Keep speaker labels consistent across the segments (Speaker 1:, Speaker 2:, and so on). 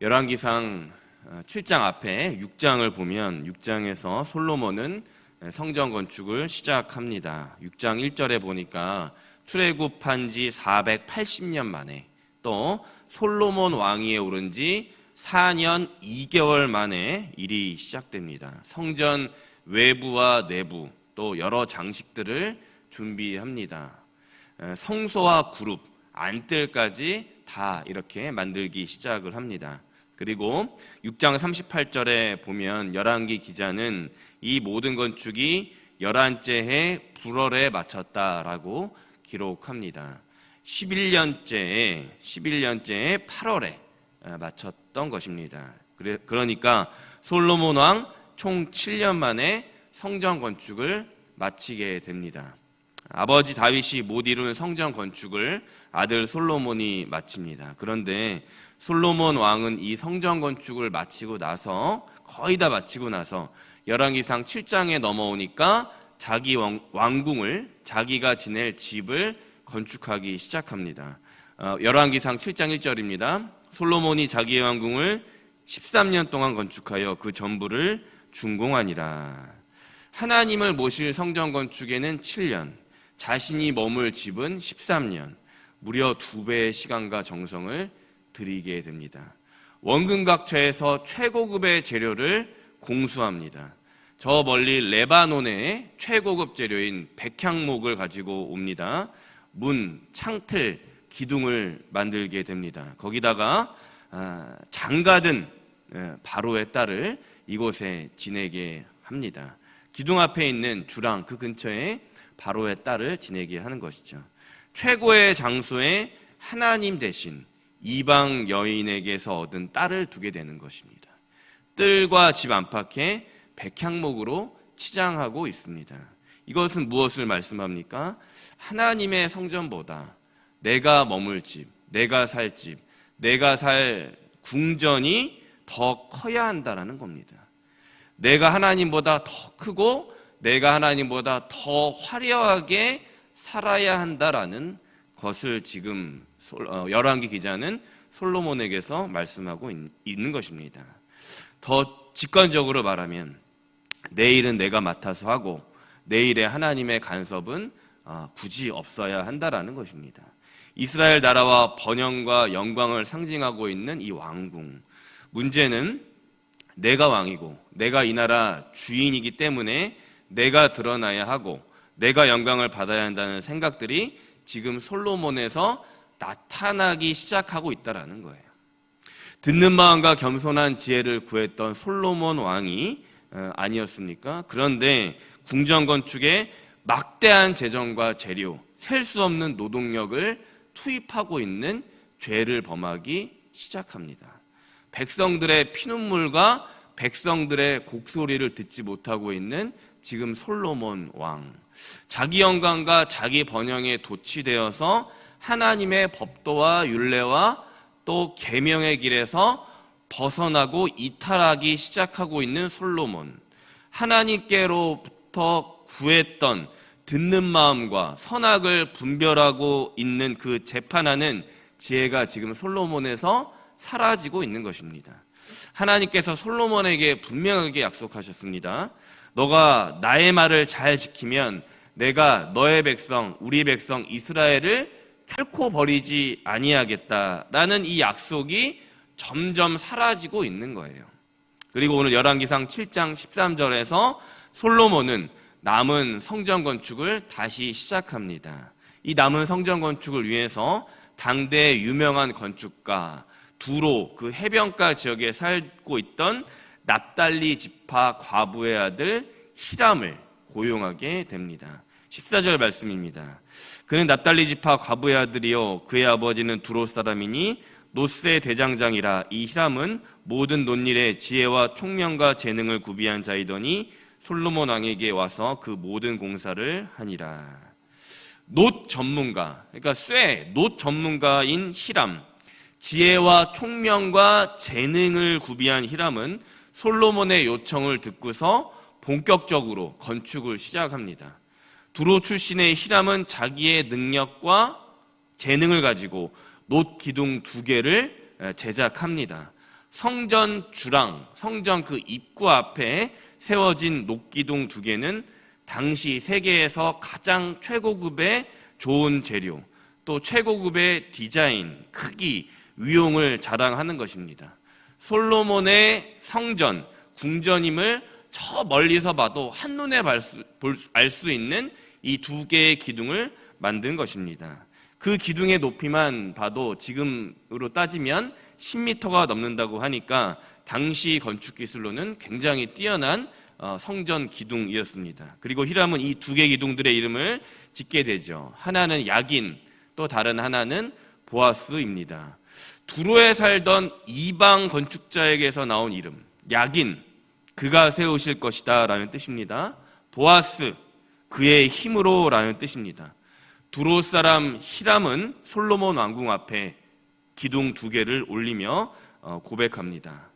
Speaker 1: 열왕기상 7장 앞에 6장을 보면 6장에서 솔로몬은 성전 건축을 시작합니다. 6장 1절에 보니까 출애굽한 지 480년 만에 또 솔로몬 왕위에 오른 지 4년 2개월 만에 일이 시작됩니다. 성전 외부와 내부 또 여러 장식들을 준비합니다. 에, 성소와 그룹, 안뜰까지 다 이렇게 만들기 시작을 합니다. 그리고 6장 38절에 보면 열왕기 기자는 이 모든 건축이 열한째 해 불월에 마쳤다라고 기록합니다. 11년째에 11년째에 8월에 마쳤던 것입니다. 그러니까 솔로몬 왕 총 7년 만에 성전 건축을 마치게 됩니다. 아버지 다윗이 못 이룬 성전 건축을 아들 솔로몬이 마칩니다. 그런데 솔로몬 왕은 이 성전 건축을 마치고 나서 거의 다 마치고 나서 열왕기상 7장에 넘어오니까 자기 왕, 왕궁을 자기가 지낼 집을 건축하기 시작합니다. 어, 열왕기상 7장 1절입니다. 솔로몬이 자기의 왕궁을 13년 동안 건축하여 그 전부를 준공하니라. 하나님을 모실 성전 건축에는 7년, 자신이 머물 집은 13년, 무려 두 배의 시간과 정성을 들이게 됩니다. 원근각처에서 최고급의 재료를 공수합니다. 저 멀리 레바논의 최고급 재료인 백향목을 가지고 옵니다. 문, 창틀, 기둥을 만들게 됩니다. 거기다가 아, 장가든 예, 바로의 딸을 이곳에 지내게 합니다. 기둥 앞에 있는 주랑 그 근처에 바로의 딸을 지내게 하는 것이죠. 최고의 장소에 하나님 대신 이방 여인에게서 얻은 딸을 두게 되는 것입니다. 뜰과 집 안팎에 백향목으로 치장하고 있습니다. 이것은 무엇을 말씀합니까? 하나님의 성전보다 내가 머물 집, 내가 살 집, 내가 살 궁전이 더 커야 한다라는 겁니다. 내가 하나님보다 더 크고 내가 하나님보다 더 화려하게 살아야 한다라는 것을 지금 어, 열왕기 기자는 솔로몬에게서 말씀하고 있는 것입니다. 더 직관적으로 말하면 내일은 내가 맡아서 하고 내일의 하나님의 간섭은 어, 굳이 없어야 한다라는 것입니다. 이스라엘 나라와 번영과 영광을 상징하고 있는 이 왕궁. 문제는 내가 왕이고 내가 이 나라 주인이기 때문에 내가 드러나야 하고 내가 영광을 받아야 한다는 생각들이 지금 솔로몬에서 나타나기 시작하고 있다라는 거예요. 듣는 마음과 겸손한 지혜를 구했던 솔로몬 왕이 어, 아니었습니까? 그런데 궁전 건축에 막대한 재정과 재료, 셀 수 없는 노동력을 투입하고 있는 죄를 범하기 시작합니다. 백성들의 피눈물과 백성들의 곡소리를 듣지 못하고 있는 지금 솔로몬 왕. 자기 영광과 자기 번영에 도취되어서 하나님의 법도와 율례와 또 계명의 길에서 벗어나고 이탈하기 시작하고 있는 솔로몬. 하나님께로부터 구했던 듣는 마음과 선악을 분별하고 있는 그 재판하는 지혜가 지금 솔로몬에서 사라지고 있는 것입니다. 하나님께서 솔로몬에게 분명하게 약속하셨습니다. 너가 나의 말을 잘 지키면 내가 너의 백성, 우리 백성 이스라엘을 결코 버리지 아니하겠다라는 이 약속이 점점 사라지고 있는 거예요. 그리고 오늘 열왕기상 7장 13절에서 솔로몬은 남은 성전 건축을 다시 시작합니다. 이 남은 성전 건축을 위해서 당대 유명한 건축가 두로 그 해변가 지역에 살고 있던 납달리 지파 과부의 아들 히람을 고용하게 됩니다. 14절 말씀입니다. 그는 납달리 지파 과부의 아들이요 그의 아버지는 두로 사람이니 노스의 대장장이라 이 히람은 모든 논일에 지혜와 총명과 재능을 구비한 자이더니 솔로몬 왕에게 와서 그 모든 공사를 하니라. 노 전문가, 그러니까 쇠, 노 전문가인 히람, 지혜와 총명과 재능을 구비한 히람은 솔로몬의 요청을 듣고서 본격적으로 건축을 시작합니다. 두로 출신의 히람은 자기의 능력과 재능을 가지고 노 기둥 두 개를 제작합니다. 성전 주랑, 성전 그 입구 앞에 세워진 녹 기둥 두 개는 당시 세계에서 가장 최고급의 좋은 재료, 또 최고급의 디자인, 크기, 위용을 자랑하는 것입니다. 솔로몬의 성전, 궁전임을 저 멀리서 봐도 한눈에 알 수 있는 이 두 개의 기둥을 만든 것입니다. 그 기둥의 높이만 봐도 지금으로 따지면 10m가 넘는다고 하니까 당시 건축 기술로는 굉장히 뛰어난 어, 성전 기둥이었습니다. 그리고 히람은 이 두 개 기둥들의 이름을 짓게 되죠. 하나는 야긴, 또 다른 하나는 보아스입니다. 두로에 살던 이방 건축자에게서 나온 이름, 야긴, 그가 세우실 것이다 라는 뜻입니다. 보아스, 그의 힘으로 라는 뜻입니다. 두로 사람 히람은 솔로몬 왕궁 앞에 기둥 두 개를 올리며 어, 고백합니다.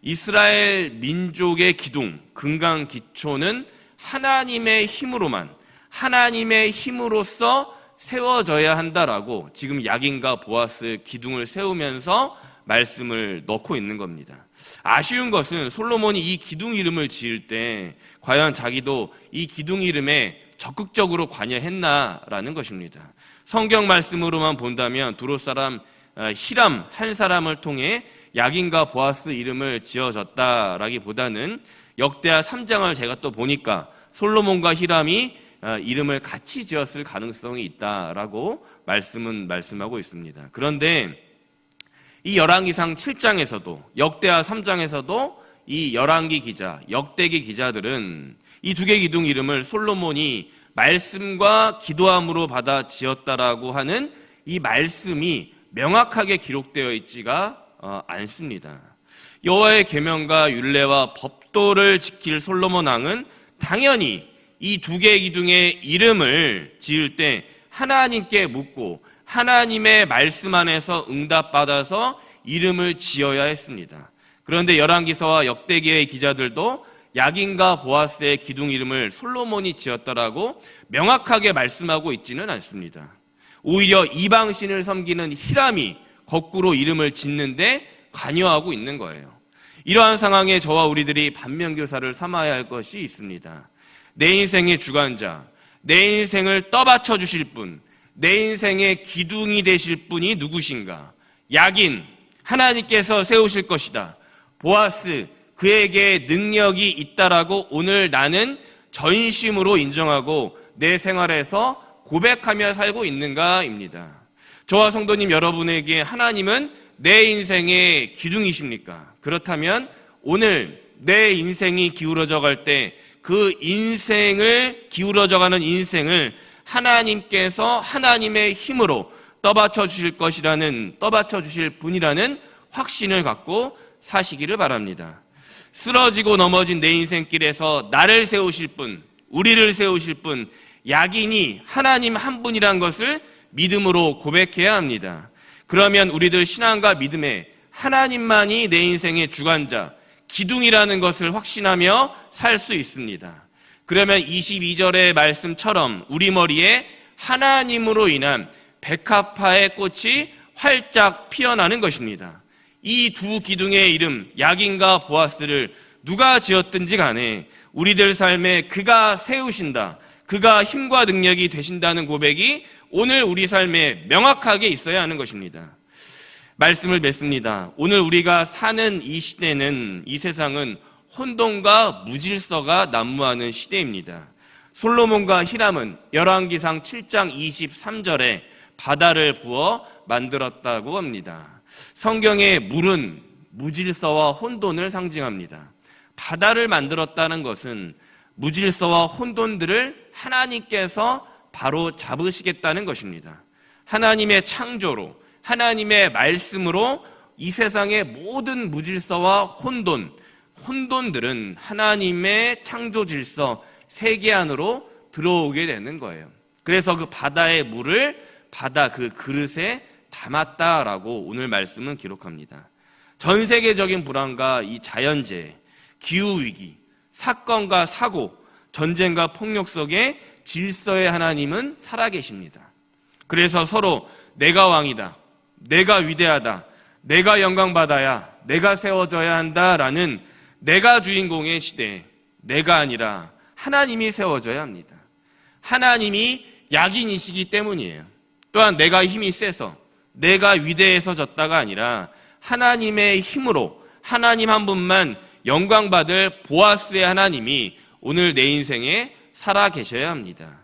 Speaker 1: 이스라엘 민족의 기둥, 금강 기초는 하나님의 힘으로만, 하나님의 힘으로써 세워져야 한다라고 지금 야긴과 보아스 기둥을 세우면서 말씀을 넣고 있는 겁니다. 아쉬운 것은 솔로몬이 이 기둥 이름을 지을 때 과연 자기도 이 기둥 이름에 적극적으로 관여했나라는 것입니다. 성경 말씀으로만 본다면 두로 사람 어, 히람 한 사람을 통해 야긴과 보아스 이름을 지어졌다라기보다는 역대하 3장을 제가 또 보니까 솔로몬과 히람이 어, 이름을 같이 지었을 가능성이 있다라고 말씀은 말씀하고 있습니다. 그런데 이 열왕기상 7장에서도 역대하 3장에서도 이 열왕기 기자, 역대기 기자들은 이 두 개 기둥 이름을 솔로몬이 말씀과 기도함으로 받아 지었다라고 하는 이 말씀이 명확하게 기록되어 있지가 어, 않습니다. 여호와의 계명과 율례와 법도를 지킬 솔로몬 왕은 당연히 이 두 개의 기둥의 이름을 지을 때 하나님께 묻고 하나님의 말씀 안에서 응답받아서 이름을 지어야 했습니다. 그런데 열왕기서와 역대기의 기자들도 야긴과 보아스의 기둥 이름을 솔로몬이 지었다라고 명확하게 말씀하고 있지는 않습니다. 오히려 이방신을 섬기는 히람이 거꾸로 이름을 짓는데 관여하고 있는 거예요. 이러한 상황에 저와 우리들이 반면교사를 삼아야 할 것이 있습니다. 내 인생의 주관자, 내 인생을 떠받쳐 주실 분, 내 인생의 기둥이 되실 분이 누구신가? 야긴, 하나님께서 세우실 것이다. 보아스, 그에게 능력이 있다라고 오늘 나는 전심으로 인정하고 내 생활에서 고백하며 살고 있는가입니다. 저와 성도님 여러분에게 하나님은 내 인생의 기둥이십니까? 그렇다면 오늘 내 인생이 기울어져 갈 때 그 인생을 기울어져 가는 인생을 하나님께서 하나님의 힘으로 떠받쳐 주실 것이라는 떠받쳐 주실 분이라는 확신을 갖고 사시기를 바랍니다. 쓰러지고 넘어진 내 인생길에서 나를 세우실 분, 우리를 세우실 분, 약인이 하나님 한 분이란 것을 믿음으로 고백해야 합니다. 그러면 우리들 신앙과 믿음에 하나님만이 내 인생의 주관자, 기둥이라는 것을 확신하며 살 수 있습니다. 그러면 22절의 말씀처럼 우리 머리에 하나님으로 인한 백합화의 꽃이 활짝 피어나는 것입니다. 이 두 기둥의 이름, 야긴과 보아스를 누가 지었든지 간에 우리들 삶에 그가 세우신다. 그가 힘과 능력이 되신다는 고백이 오늘 우리 삶에 명확하게 있어야 하는 것입니다. 말씀을 맺습니다. 오늘 우리가 사는 이 시대는, 이 세상은 혼돈과 무질서가 난무하는 시대입니다. 솔로몬과 히람은 열왕기상 7장 23절에 바다를 부어 만들었다고 합니다. 성경의 물은 무질서와 혼돈을 상징합니다. 바다를 만들었다는 것은 무질서와 혼돈들을 하나님께서 바로 잡으시겠다는 것입니다. 하나님의 창조로, 하나님의 말씀으로 이 세상의 모든 무질서와 혼돈, 혼돈들은 하나님의 창조 질서 세계 안으로 들어오게 되는 거예요. 그래서 그 바다의 물을 바다 그 그릇에 담았다라고 오늘 말씀은 기록합니다. 전 세계적인 불안과 이 자연재해, 기후위기, 사건과 사고, 전쟁과 폭력 속에 질서의 하나님은 살아계십니다. 그래서 서로 내가 왕이다. 내가 위대하다. 내가 영광받아야. 내가 세워져야 한다라는 내가 주인공의 시대, 내가 아니라 하나님이 세워져야 합니다. 하나님이 약인이시기 때문이에요. 또한 내가 힘이 세서, 내가 위대해서 졌다가 아니라 하나님의 힘으로 하나님 한 분만 영광 받을 보아스의 하나님이 오늘 내 인생에 살아 계셔야 합니다.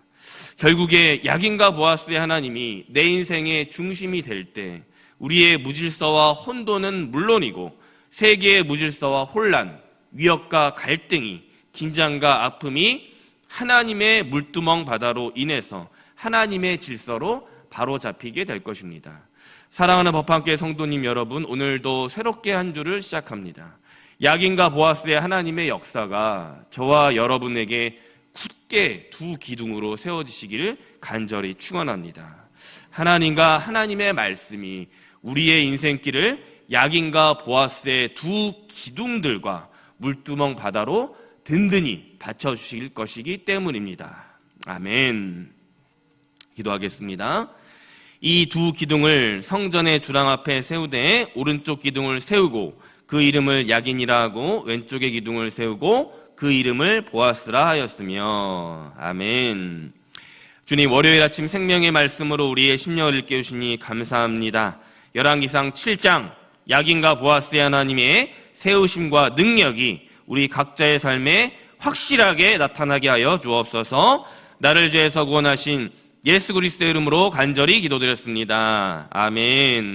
Speaker 1: 결국에 약인과 보아스의 하나님이 내 인생의 중심이 될 때 우리의 무질서와 혼돈은 물론이고 세계의 무질서와 혼란, 위협과 갈등이 긴장과 아픔이 하나님의 물두멍 바다로 인해서 하나님의 질서로 바로 잡히게 될 것입니다. 사랑하는 법함교회 성도님 여러분, 오늘도 새롭게 한 주를 시작합니다. 약인과 보아스의 하나님의 역사가 저와 여러분에게 굳게 두 기둥으로 세워지시기를 간절히 축원합니다. 하나님과 하나님의 말씀이 우리의 인생길을 약인과 보아스의 두 기둥들과 물두멍 바다로 든든히 받쳐주실 것이기 때문입니다. 아멘. 기도하겠습니다. 이 두 기둥을 성전의 주랑 앞에 세우되 오른쪽 기둥을 세우고 그 이름을 약인이라 하고 왼쪽의 기둥을 세우고 그 이름을 보아스라 하였으며 아멘. 주님 월요일 아침 생명의 말씀으로 우리의 심령을 일깨우시니 감사합니다. 열왕기상 7장 약인과 보아스의 하나님의 세우심과 능력이 우리 각자의 삶에 확실하게 나타나게 하여 주옵소서. 나를 죄에서 구원하신 예수 그리스도의 이름으로 간절히 기도드렸습니다. 아멘.